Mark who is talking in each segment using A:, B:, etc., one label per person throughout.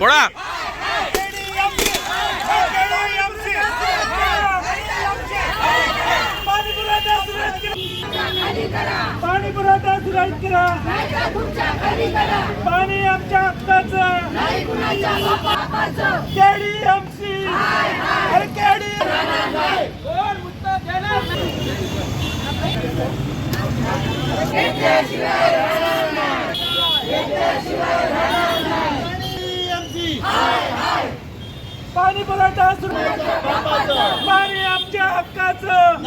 A: थोडा
B: पाणी पुरवठा सुरळीत करा. पाणी आमच्या हक्काचं केडी आमची केडी शिवाय उत्तर देणार? केडी आमची. पाणी पुरवठा पाणी आमच्या हक्काचं.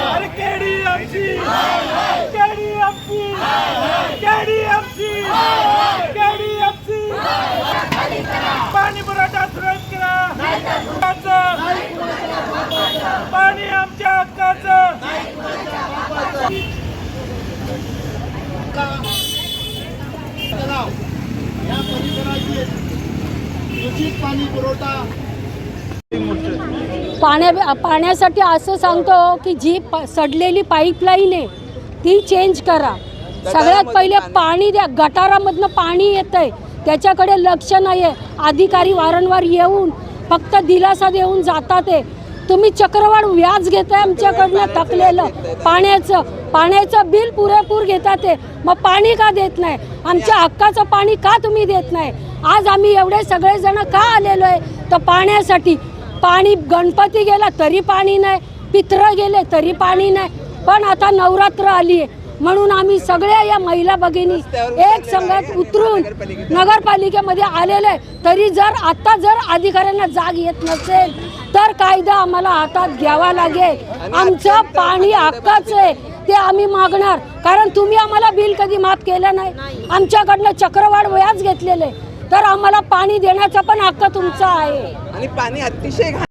B: अरे केडी आमची. केडी आमची. केडी आमची. केडी आमची पाणी पुरवठा सुरळीत करा हक्काचं. पाणी आमच्या हक्काचं
C: तलाव या परिसराची दूषित पाणी पुरवठा.
D: पाण्या पाण्यासाठी असं सांगतो की जी प सडलेली पाईपलाईन आहे ती चेंज करा. सगळ्यात पहिले पाणी द्या. गटारामधनं पाणी येतं आहे त्याच्याकडे लक्ष नाही आहे अधिकारी वारंवार येऊन फक्त दिलासा देऊन जातात आहे तुम्ही चक्रवाढ व्याज घेताय आमच्याकडनं थकलेलं. पाण्याचं पाण्याचं बिल पुरेपूर घेतात आहे मग पाणी का देत नाही? आमच्या हक्काचं पाणी का तुम्ही देत नाही? आज आम्ही एवढे सगळेजण का आलेलो आहे? तर पाण्यासाठी. पाणी गणपती गेला तरी पाणी नाही पित्र गेले तरी पाणी नाही पण आता नवरात्र आली आहे. म्हणून आम्ही सगळ्या या महिला भगिनी एक संघात उतरून नगरपालिकेमध्ये आलेले आहे. तरी जर आता जर अधिकाऱ्यांना जाग येत नसेल तर कायदा आम्हाला हातात घ्यावा लागेल. आमचं पाणी हक्काचं आहे. ते आम्ही मागणार. कारण तुम्ही आम्हाला बिल कधी माफ केलं नाही? आमच्याकडनं चक्रवाढ व्याज घेतलेले तर आम्हाला पाणी देण्याचा पण हक्क तुमचा आहे.
E: आणि पाणी अतिशय घाण